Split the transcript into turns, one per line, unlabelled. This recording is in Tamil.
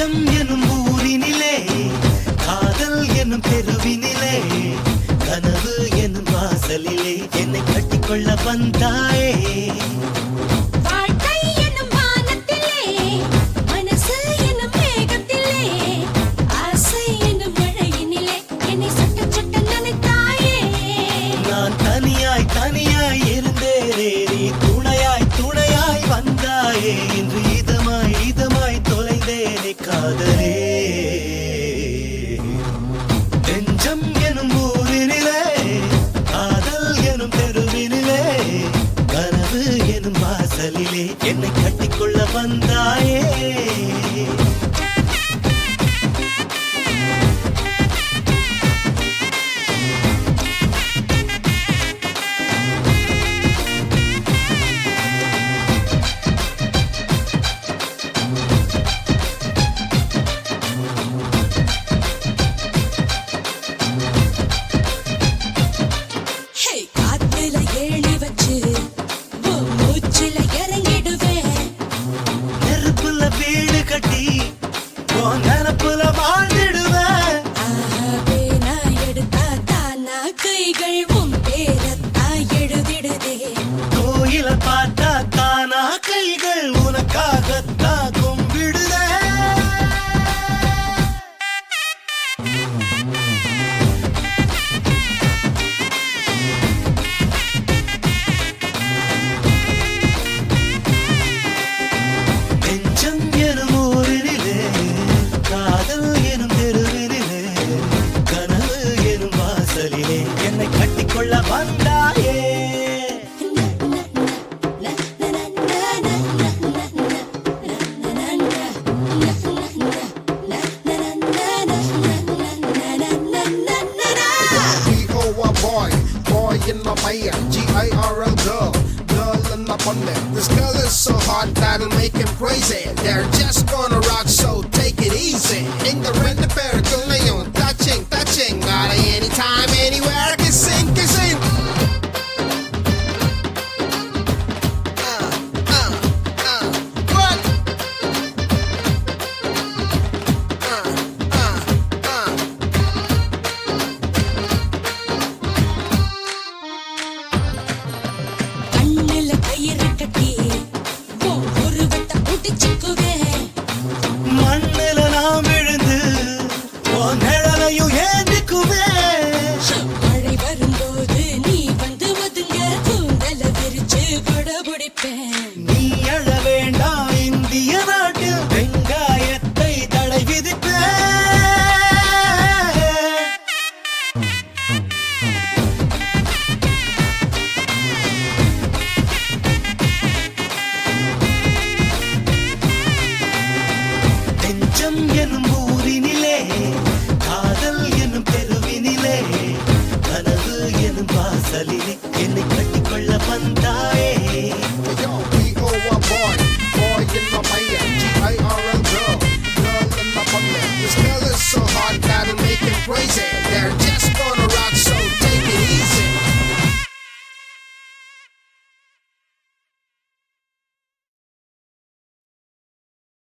தேசம் எனும் ஊரினிலே காதல் எனும் தெருவினிலே கனவு எனும் வாசலிலே என்னை கட்டிக்கொள்ள வந்தாயே. என் வாசலிலே என்னை கட்டிக்கொள்ள வந்தாயே.
வீடு கட்டி போன in the G-I-R-L girl, girl in the pundit. This girl is so hot that'll make him crazy. They're just gonna rock, so take it easy. In the rent, the pair, touching, touching, got
it anytime. வாசலிலே என்னை